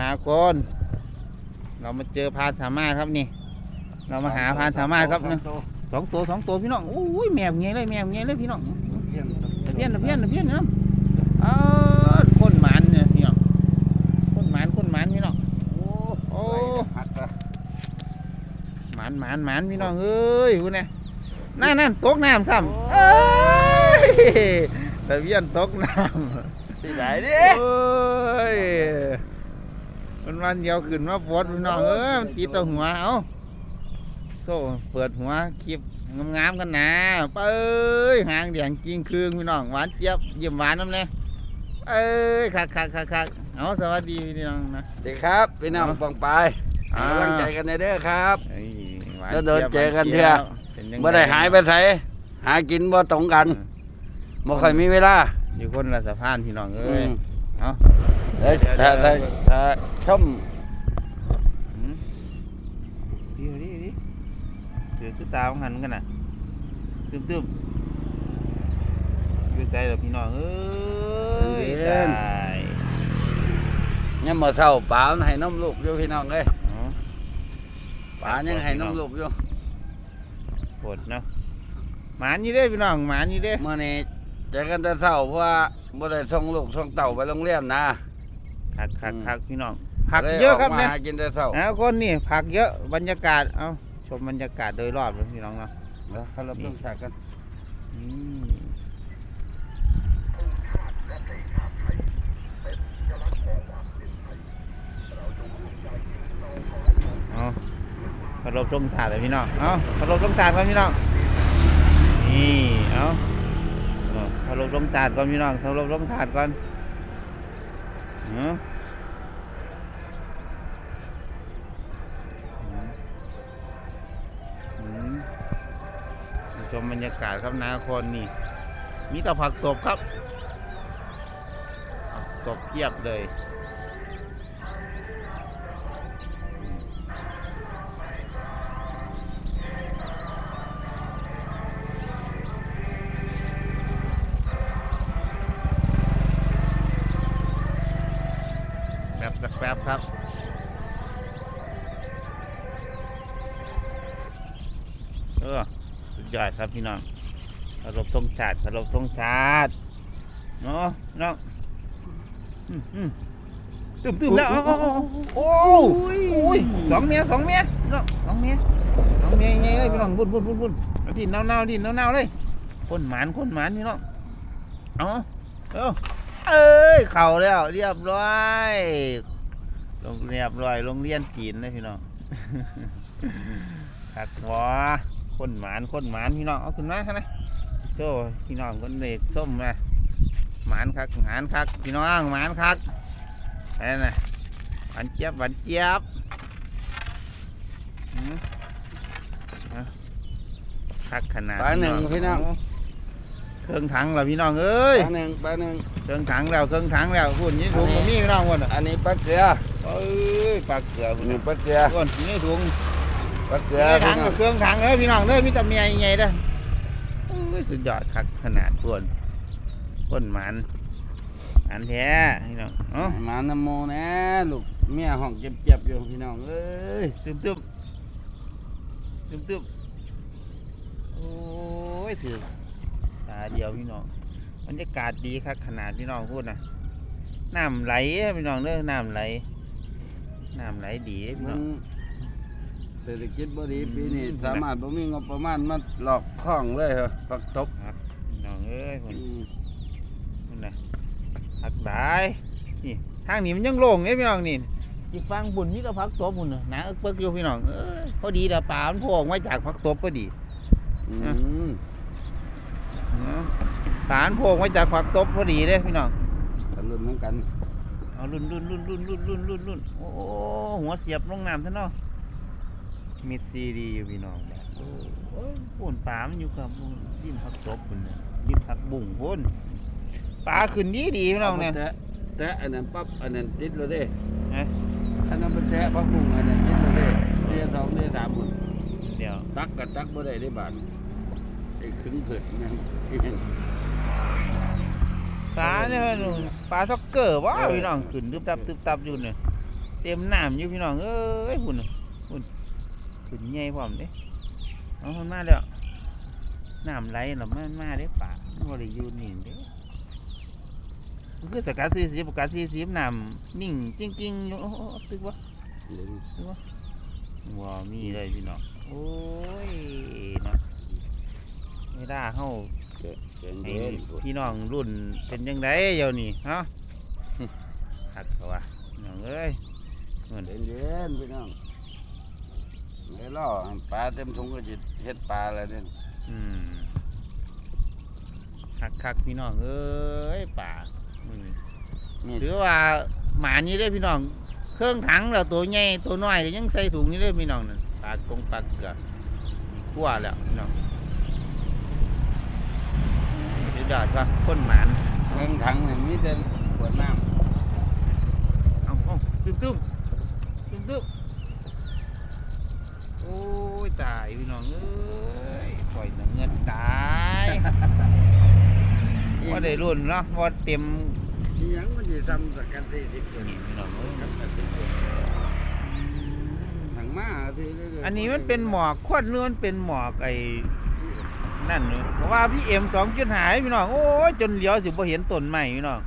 นาคนเรามาเจอพานสามารถครับนี่ เรามาหาพานสามารถครับเนี่ยสองตัวสองตัวพี่น้องโอ้ยแมวเงี้ยเลยแมวเงี้ยเลยพี่น้องตะเพียนเพียนเพียนนะเออคนหมันเนี่ยพี่น้องคนหมันคนหมันพี่น้องโอ้หักละหมันหมันหมันพี่น้องเอ้ยคุณเนี่ยนั่นนั่นตกน้ำซ้ำเอ้ยตะเพียนตกน้ำที่ไหนดิโอ้ย มันวันเดียวขึ้นมาปวดพี่น้องเอ้ยมันตีตัวหัวเอาโซ่เปิดหัวคลิปงามๆกันนะเป้ยหางแดงจริงคืงพี่น้องหวานเจี๊ยบเยี่ยมหวานน้ำเนี่ยเอ้ยคักคักคักคักเอาสวัสดีพี่น้องนะสวัสดีครับพี่น้องเอาปองปายให้อ่ากำลังใจกันในเด้อครับเอ้ยหวาแล้วเดินจี๊ยบเจอกันหวาเถอะจี๊ยบเป็นจังบ่ได้หายไปไสหากินบ่ตรงกันบ่ค่อยมีเวลาอยู่คนละสะพานพี่น้องอืเอ้ยม เอาเอ้ยเดี๋ยวถ้าเดี๋ถ้ายวถ้าชมอืมดีดีดีเดือดคือตาของหันกันน่ะตึมตึมอยู่ใส่แล้วพี่น้องเอ้ยตายยามมื้อเช้าป๋ามันให้นมลูกอยู่พี่น้องเอ้ยอ๋อป๋ายังให้นมลูกอยู่ปวดเนาะหมานอยู่เด้พี่น้องหมานอยู่เด้มื้อนี้เจอกันแต่เช้าเพราะว่า บ่ได้ส่งลูกส่งเต่าไปโรงเรียนนะ คักคักอืม คักพี่น้องผักลเยอะครับกมาเนี่ยหากินแต่เช้าเอาคนนี่ผักเยอะบรรยากาศเอาชมบรรยากาศโดยรอบเลยพี่น้องเนาะแล้วเขารับต้องฉากกันอืมเอาเคารพตรงถาดเลยพี่น้องเอาเคารพตรงถาดก่อนพี่น้องนี่เอาเอาเคา รพลงถาดก่อนพี่น้องเคารพลงถาดก่อนเนาอืมชมบรรยากาศครับนาคนนี่ มีแต่ผักตบครับ ตบเทียบเลย สุดยอดครับพี่น้องเคารพธงชาติเคารพธงชาติเนาะพี่น้องอืมอืมตึมตึมแล้วเอาเอาเอาโอ้โอ้ยสองเมียสองเมียพี่น้องสองเมียสองเมียยังไงเลยพี่น้องบุญบุญบุญบุญเอาดินเน่าเน่าๆดินเน่าเน่าๆเลยคนหมานคนหมานพี่น้องเอาเอาเอ้ยเข่าแล้วเรียบร้อยลงเรียบร้อยโรงเรียนจีนเลยพี่น้องขัดหัว คนหมานคนหมานพี่น้องเอาขึ้นมาครับนะโซ่พี่น้องคนเด็กส้มมาหมานคักหมานคักพี่น้องหมานคักไอ้น่ะหวานเจี๊ยบหวานเจี๊ยบหืมเอาคักขนาดปลาหนึ่งพี่น้องโเครื่องถังแล้วพี่น้องเอ้ยปลาหนึ่งปลาหนึ่งเครื่องถังแล้วเครื่องถังแล้วหุ่นนี่ถุงอันนี้มีพี่น้องคนอะอันนี้ปลาเกลือเอ้ยปลาเกลืออัคุนณนี้ปลาเกลือคนนี่ถุง ปลาเกลืเคอรื่องถัพี่งน้อกับงเครื่องถังเอ้ยพี่น้องเด้อมีแต่เมียยังไงเด้อโอ้ยสุดยอดคักขนาดพวนคนหมันอันแท้พี่น้องเอ้าหมาน้ำโมนะลูกเมียห้องเจ็บๆอยู่พี่น้องเอ้ยตึมตึมตึมตึมโอ้ยถือตาเดียวพี่น้องบรรยากาศดีคักขนาดพี่น้องพูดนะน้ำไหลพี่น้องเด้อน้ำไหลน้ำไหลดีพี่มัน้อนง เศรษฐกิจบ่ดีปีนี้สามารถบ่มีงบประมาณมาหลอกคล่องเลยเหรอปักตบน้องเอ้ยคนคนน่ะหักหลายทางนี้มันยังโล่งเอ้พี่น้องนี่อีกฟังบุญนี่ก็พักตบบุญนะหนาเปิกอยู่พี่น้องเออพอดีละป่ามันพวไว้จากพักตบพอดีนะสารพวงไว้จากฝักตบพอดีเลยพี่น้องรุ่นเหมือนกัน เอารุ่นรุ่นรุ่นรุ่นรุ่นรุ่นรุ่นโอ้หัวเสียบลงน้ำท่านเนาะ มีซีดีอยู่พี่น้องแบบโอ้ยปุ่นป่ามันอยู่กับดินพักตบพุ่นน่ะดินพักบุ่งพุ่นป่าขึ้นดีดีพี่น้องเนี่ยามาแตะแตะอันนั้นปั๊บอันนั้นติดแล้วเด้เอ๊ะอันนั้นมันแตะพักบุ้งอันนั้นติดแล้วเด้เดือนสองเดือนสามหมดเดี๋ยวตักกับตักบ่ได้ได้บาทไอ้ขึงเผิดนั่นปลาเนี่ยมันปลาซ็อกเกอร์ว้าวพี่น้องขึ้นตึบตับตึบตับอยู่เนี่ยเต็มน้ำอยู่พี่น้องเอ้ยพุ่นน่ะพุ่น ขึ้นใหญ่พร้อมเด้เอามันมาแล้วน้ำไหลแล้วมันมาเด้ป่าบ่ได้อยู่นิ่เด้มันคือสกัดสีสิบกัดสีสิบน้ำนิ่งจริงๆอยู่โอ้โหตึกวะว้าวมีเลยพี่น้องโอ้ยเนาะไม่ได้เฮาเย็นให้เย็นพี่น้องรุ่นเป็นยังไงเดี๋ยวนี้ฮะขัดเขาว่าพี่น้องเอ้ยเงินเย็นเย็นพี่น้อง เดี๋ยวรอปลาเต็มถุงก็จะเฮ็ดปลาแล้วเนี่ยอืมคักคักๆพี่น้องเอ้ยป่าอืมมีถือว่าหมานี้ได้อพี่น้อง เครื่องถังแล้วตัวใหญ่ตัวน้อยก็ยังใส่ถุงนี้ได้อพี่น้องนั่นปลากงปลาเกลือขั้วแล้วพี่น้องเดี๋ยวดาดว่าคนหมานเรื่องถังเนี่ยมีแต่ขวดน้เอาเอาตึ้มตึ้มตึ้มตึ้ม โอ้ยตายพี่น้องเอ้ยปล่อยหนังเงินตายำว่าได้รุ่นเนาะว่าเต็มอีหยังมันจะทำสักกันสี่สิบคนนี่พี่น้องเอ้ยถังมาทีเรื่อยๆอันนี้มันเป็นหมอกควันหรือมันเป็นหมอกไอ้นั่นเนอะเพราะว่าพี่เอ็มสองจุดหายพี่น้องโอ้ยจนเหลียวสิบ่เห็นต้นใหม่พี่น้อง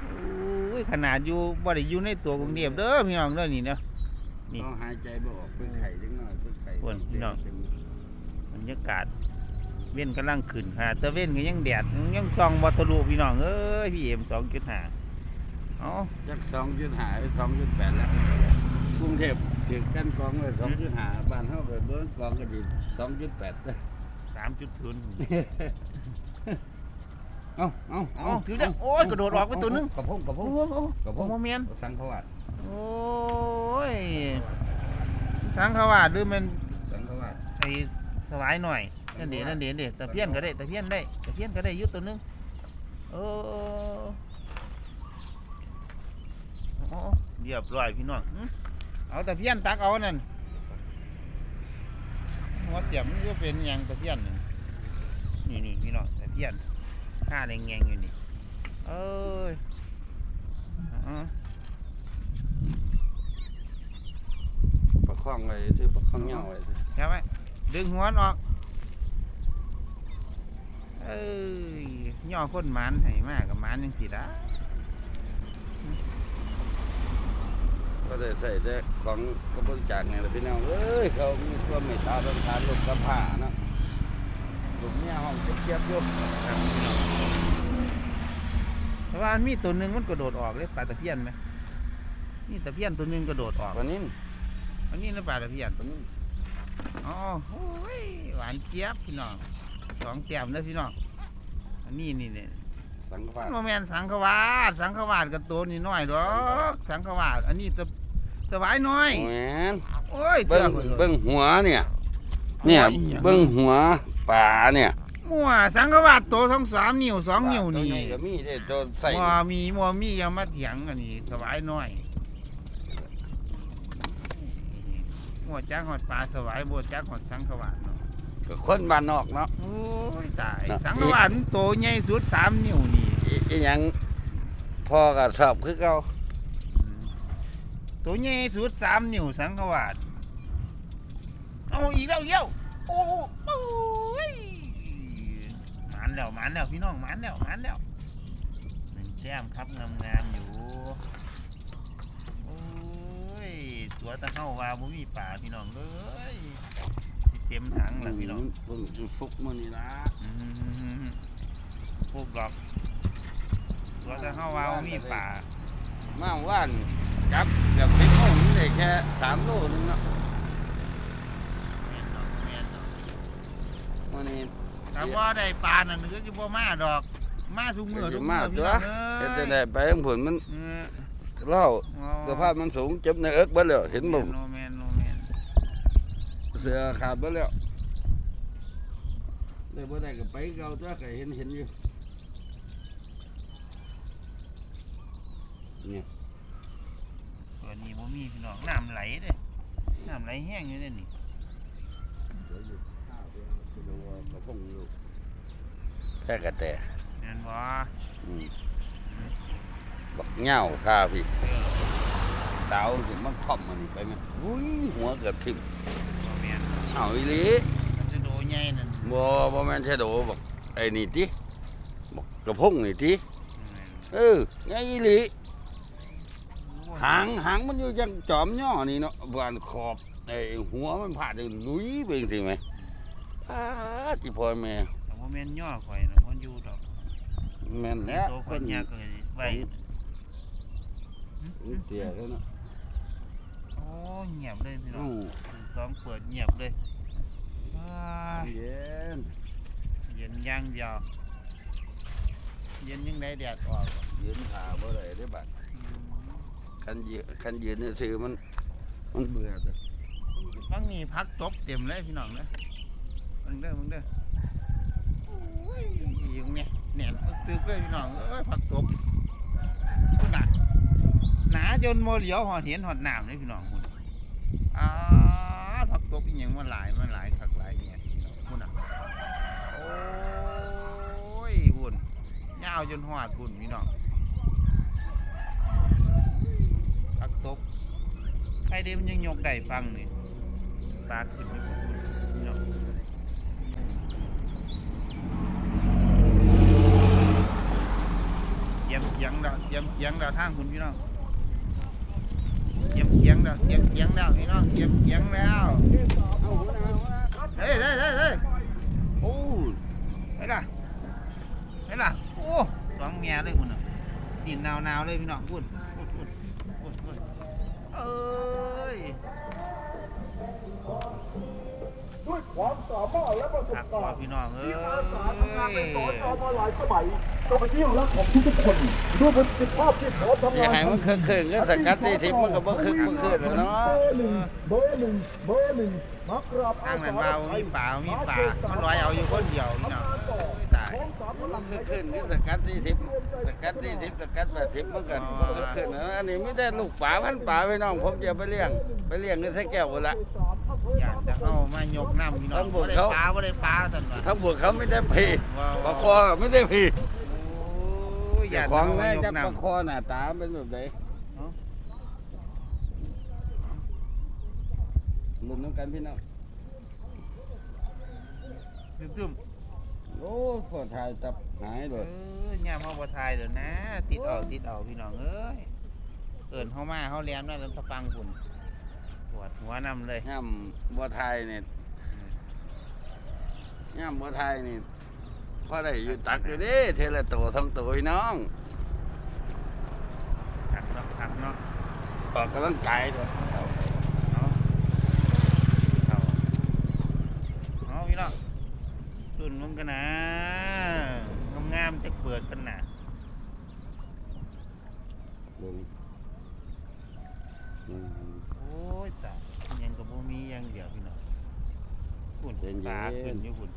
โอ้ยขนาดอยู่บ่ได้อยู่ในตัวกรุงเทพเด้อพี่น้องเด้อนี่เนาะ นี่ เขาหายใจบ่ออกเป็นไข่เล็กน้อยเป็นไข่อ้วนพี่น้องบรรยากาศ เว้นกำลังขึ้นค่ะแต่เว้นก็ยังแดดยังส่องบอทะลุพี่น้องเอ้ยพี่เอ็มสองจุดห้าอ๋อจักสองจุดหาสองจุดแปดแล้วกรุงเทพถือกันกองเลยสองจุดหาบ้านเฮาไปเบิ้งกองก็ดีสองจุดแปดสามจุดศูนย์ เอ้าเอ้าอ๋อถือได้โอ้ยกระโดดออกไปตัวหนึง กระพงกระพโอ้งโหโอ้กระพโหงโมเมนสังขวัด โอ้ย สังขวาดหรือมันสังขวัดไอ้สวายหน่อย นั่นเดี๋ยวนั่นเดี๋ยวเดี๋ยวตะเพียนก็ได้ตะเพียนได้ตะเพียนก็ได้อยุดตัวหนึงโอ้โอ้เรียบร้อยพี่น้องหึเอาตะเพียนตักเอานั่นหัวเสียมมันก็เป็นหยังตะเพียนนี่นี่นี่พี่น้องตะเพียนข้าแดงแงงอยู่นี่เอ้ยอ๋อ ประคองไว้ที่ประคองเหงาไว้ใช่ไหมดึงหัวมันออก เอ้ยย่อคนหมันให้มากกับมันยังสิละก็ได้ใส่แต่ของกระบวนจากไงล่ะพี่น้องเอ้ยเขามีความเมตตาสงสารลูกกระผ้าเนาะลูกเมียห้องเจ็บๆอยู่แต่ว่ามันมีตัวหนึ่งมันกระโดดออกเลยปลาตะเพียนไหมนี่ตะเพียนตัวหนึ่งกระโดดออกวันนี้ อันนี้นะปลาตะเพียนวันนี้อ๋อโอ้ยหวานเจี๊ยบพี่น้องสองแต้มเลยพี่น้องอันนี้นี่เนี่ยสังขวัดโมแมนสังขวาดสังขวาดกับตัวนี่น้อยดอกสังขวาดอันนี้ตะสวายน้อยแหมนโอ้ยเบิ้เสื้องคนเลยเบิ้งหัวเนี่ย เนี่ยโอ้ยเบิ้งหัวป่าเนี่ยมั่วสังขวาดโตทั้งสามนิ้วสองนิ้วนี่ ตัวใหญ่ก็มีเด้ตัวใส่ มัวมีมัวมีอย่ามาเถียงอันนี้สวายน้อย มัวจักหอดปลาสวายบัวจักหอดสังขวาดเนาะก็คนบ้านนอกเนาะ โอ้ยตายเนาะสังขวาดมันโตใหญ่สุดสามนิ้วนี่อีอีหยังพ่อก็สอบคือเก่าโตใหญ่สุดสามนิ้วสังขวาดเอาอีกแล้วอีกแล้วโอ้โอ้ยหมันแล้วหมันแล้วพี่น้องหมันแล้วหมันแล้วหนึ่งแต้มครับงามๆอยู่โอ้ย ตัวตะเข้าว่าบ่มีป่าพี่น้องเอ้ยสิเต็มถังแล้วพี่น้องเพิ่งจะฟุกมื้อนี้ละอืมพวกดอกตัวตะเข้าว่าบ่มีป่ามาว่านจับกับเป็นโมงนี่ได้แค่3โลนึงเนาะแม่นดอกแม่นดอกมื้อนี้ถ้าว่าได้ปลานั่นก็จะบ่มาดอก มาทุกมื้อทุกมื้อมาพี่น้องเอ้เฮ็ดยจังได๋ไปของผลมัน เออ เล่าอ๋อสภาพมันสูงเจ็บในเอิกเบิดแล้วเห็นบ่แม่โนแมนโนแมนเสือขาดเบิดแล้วได้บ่ได้ก็ไปเก่าตัวก็เห็นเห็นอยู่เนี่ยตัวนี้บ่มีพี่น้องน้ำไหลเด้น้ำไหลแห้งอยู่เด้นี่เดี๋ยวอยู่ข้าวเดี๋ยวไปดูว่ากระพงอยู่แค่กระแตแม่นบ่อืม บักเหง่าข้าพี่เออสาวถึงมันคล่อมมันนี่ไปไหมอุ้ยหัวเกือบทิ่มบ่แม่นเอาอีหลีมันจะโดใหญ่นั่นบ่บ่แม่นแค่โดบอกไอ้นี่ติบอกกระพงนี่ติเออไงอีหลีหางหางมันอยู่ยังจอมย่อนี่เนาะบานขอบไอ้หัวมันพาดอยู่ลุยไปจังซี่ไหมอ้าที่พ่อแม่แต่บ่แม่นย่อข่อยนะมันอยู่ดอกแม่นแล้วโตคนยากก็ไว้ เสียแล้วเนาะโอ้เงียบเลยพี่น้ออู้งถึงสองเปิดเงียบเลยว้ายเย็นเย็นอย่างเดียวเย็นยังได้แดดออกอะยืนขาบ่ได้เด้อบัดคันยืนคันยืนนี่ซื่อมันมันเบื่อจ้ะบางนี่พักตบเต็มเลยพี่น้องเด้อมึงเด้อมึงเด้อโอ้ยอยู่เนี่ยแหน่นตึกๆเลยพี่น้องเอ้ยพักตบคุณน่ะ หนาจนโมเหลียวหอดเห็นหอดน้ำเลยพี่น้องคุณอ่าพักตบอีหยังมันหลายมันหลายคักหลายเนี่ยคุณน่ะโอ้ยหุ่นยาวจนหอดหุ่นพี่น้องพักตบใครเดมันยังยกได้ฟังนี่ปากสิบไม่พี่น้องเตรียมเสียงแล้วเตรียมเสียงแล้วทางคุณพี่น้อง เตรียมเสียงแล้วเตรียมเสียงแล้วพี่น้องเตรียมเสียงแล้วเฮ้ยเฮ้ยเฮ้ยเฮ้ยโอ้เฮ้ยล่ะเฮ้ยล่ะโอ้สองเมียเลยคุณน่ะดินหนาวๆเลยพี่น้องคุณคุณคุณคุณคุณเอ้ยด้วยความสามารถและประสทับกการว่าณ์พี่น้องเอ้ที่ยอาสาทำงานเป็นสอนอมาหลายสมัย ก็เป็นที่รักของทุกๆคนด้วยประสิทธิภาพที่พร้อมทำอย่างานให้มันคึกคืนก็สกัดที่ทิพย์มันก็บ่คึกบ่คืนแล้วเนาะ เบอร์หนึ่งเบอร์หนึ่งเบอร์หนึ่งมักราบทางนั้นเบามีป่ามีป่ามันลอยเอาอยู่คนเดียวพี่น้องเอ้ยตายพร้อมสามพลังคึกคืนก็สกัดที่ทิพย์สกัดที่ทิพย์สกัดแบบทิพย์มันก็คึกคืนแล้วอันนี้ไม่ได้ลูกป่าพันป่าพี่น้องผมจะไปเลี้ยง ไปเลี้ยงในใส่แก้วหมดละ อยากจะเอามายกน้ำพี่น้องต้องบบ่อกได้เขาปลาบ่ได้ปลาท่านว่าทั้งบวกเขาไม่ได้พีว้าวปลาคอไม่ได้พี โอ้ยอยากของเอาแม่มายกจักปลาน้ำคอหน้าตาเป็นแบบไหนเนาะลุ้นน้ำกันพี่น้องตึ้มโอ้ขอถ่ายตับหายๆเลเอยอย่ามเฮาบ่ทายเด้อนะ ติดเอาติดเอาพี่น้องเอ้ยเอิ้นเฮามาเฮาแล่นมาแล้วตะฟังพุ่นปวดหัวนำเลยย่ำบัวไทยเนี่ยย่ำบัวไทยนี่ พอได้อยู่ตักอยู่เดิเทละตัวทั้งตัวพี่น้องหักเนาะหักเนาะออกกำลังกายด้วยเนาะเอาเอาพี่น้องตุนลงกันนะงามๆจะเปิดกันนะลงอืมโอ้ยตายยังกับบ่มีอยังเดียวพี่น้องฝุ่นเย็นๆปลาขึ้นอยู่ฝุ่น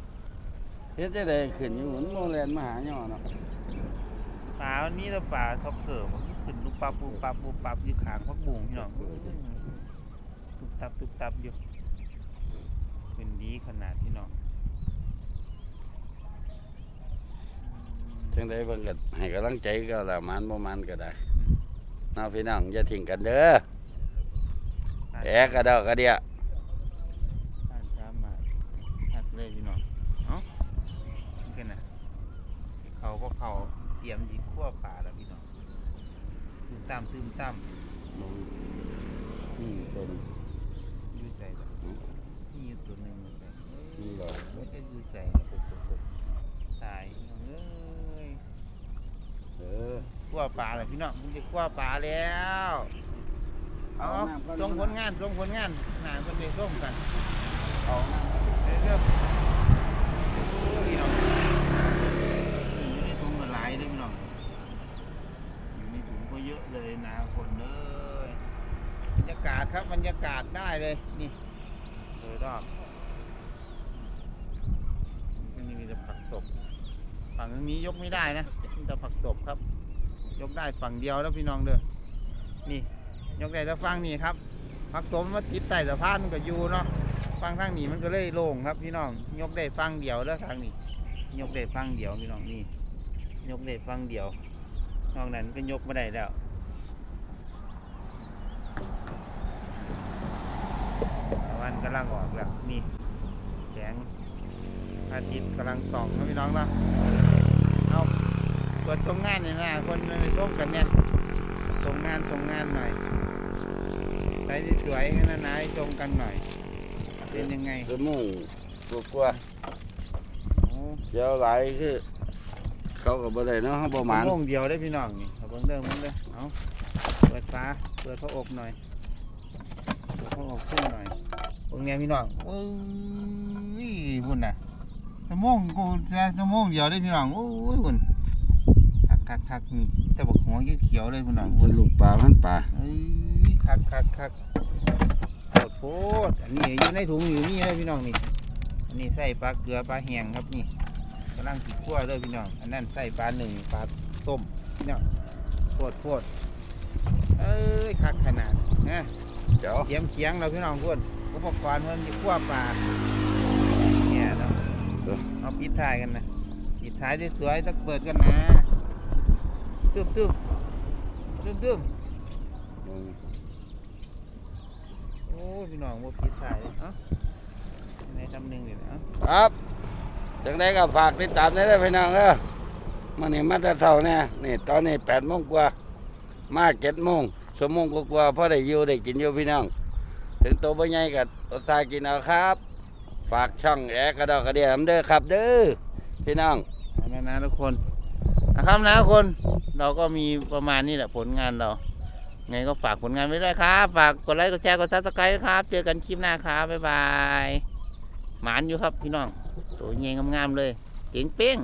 เฮ็ดจะได้ขึ้นอยู่หมุนโมแลนมาหาย่อเนาะปลามันมีแต่ปลาซ็อกเกอร์มันขึ้นลูกปลาปูปลาปูปลาอยู่ขางพักบุงพี่น้องเอ้ยตุบตับตุบตับอยู่ขึ้นดีขนาดพี่น้องจังไดเบิ่งก็ให้กำลังใจก็ละมันบ่มันก็ได้น้าพี่น้องอย่าทิ้งกันเด้อแอกระเดอกกระเดีย ท่านช้ามาหักเลยพี่น้องเอ้านี่กันนะ เขาก็เขาเตรียมยิขั้วปลาแล้วพี่น้องตื้มตามตื้มตามลงนี่ต้นอยู่ใส่แบบนี่อยู่ตัวหนึ่งเหมือนกันนี่บ่ไม่ใช่อยู่ใส่ปุ๊บปุ๊บปุ๊บตายพี่น้องเอ้ยเออขั้วปลาแล้วพี่น้องมึงจะขั้วปลาแล้วเอาเอาน้ำก่อนส่งผลงานส่งผลงานหนาคนได้ส่งกันเอาเด้อพี่น้องอยู่ในถุงมันหลายเลยพี่น้องอยู่ในถุงก็เยอะเลย นาคนเลยบรรยากาศครับบรรยากาศได้เลยนี่โดยรอบนี่มีแต่ผักตบฝั่งนี้ยกไม่ได้นะมีแต่ผักตบครับ ยกได้ฝั่งเดียวแล้วพี่น้องเด้อนี่ ยกได้แต่ฝั่งนี้ครับผักตบมันมาติดใต้สะพานมันก็อยู่เนาะฟังทางนี้มันก็เลยโล่งครับพี่น้อง ยกได้ฟังเดียวแล้วทางนี้ ยกได้ฟังเดียวพี่น้องนี่ยกได้ฟังเดียวนอกนั้นก็ยกไม่ได้แล้ว วันกำลังออกแล้วนี่แสงอาทิตย์กำลังส่องนะพี่น้องเนาะเอาเปิดส่งงานเนี่อยนะคนไปส่งกันเนี่ยส่งงานส่งงานหน่อยใส่สวยๆกันนะนะให้ชมกันหน่อย เป็นยังไงชั่วโมงกว่าโอ้ๆเดี๋ยวหลายคือเขาก็บ่ได้เนาะเขาบ่หมานชั่วโมงเดียวได้พี่น้องนี่เอาเบิ่งเด้อเบิ่งเด้อเอาเปิดฟ้าเปิดพระอบหน่อยเปิดพระอบขึ้นหน่อยเบิ่ งเนี่ยพี่น้องโอ้ยบุญน่ะชั่วโมงกูจะชั่วโมงเดียวได้พี่น้องโอ้ยบุญคักคักคักนี่แต่บอกหัวเขียวๆเลยพี่น้องมันลูกปลามันปลาเอ้ยคักคักคักโคตรโคตรอันนี้อยู่ในถุงอยู่นี่เลยพี่น้องนี่อันนี้ใส่ปลาเกลือปลาแห้งครับนี่กำลังติดขั้วเลยพี่น้องอันนั้นใส่ปลาหนึ่งปลาส้มพี่น้องโคตรโคตรเอ้ยคักขนาดนะเดี๋ยวเตรียมเคียงเราพี่น้องพุ่น อุปกรณ์มันมีขั้วปลาเนี่ยเนาะเอาปิดท้ายกันนะปิดท้ายได้สวยๆต้องเปิดกันนะตึ้มตึ้มตึ้มตึ้มโอ้ยพี่น้องว่าผิดถ่ายเลยเอ้าในทำหนึ่งเดี๋ยวนะเอ้าครับจังไดก็ฝากติดตามได้เลยพี่น้องเด้อมื้อนี้มาแต่เช้าเนี่ยนี่ตอนนี้8โมงกว่า มา7โมงชั่วโมงกว่าๆพอได้อยู่ได้กินอยู่พี่น้อง ถึงโตบ่ใหญ่ก็อดตากินเอาครับ ฝากช่องแอร์กระดอกกระเดียมเด้อครับ เด้อพี่น้องเอาล้วนะทุกคนนะครับนะทุกคนเราก็มีประมาณนี้แหละผลงานเราไงก็ฝากผลงานไว้ด้วยครับ ฝากกดไลค์กดแชร์กดซับสไครต์ครับ เจอกันคลิปหน้าครับบ๊ายบายหมานอยู่ครับพี่น้องตัวเงี้ยงามๆเลยเจ๋งเป้ง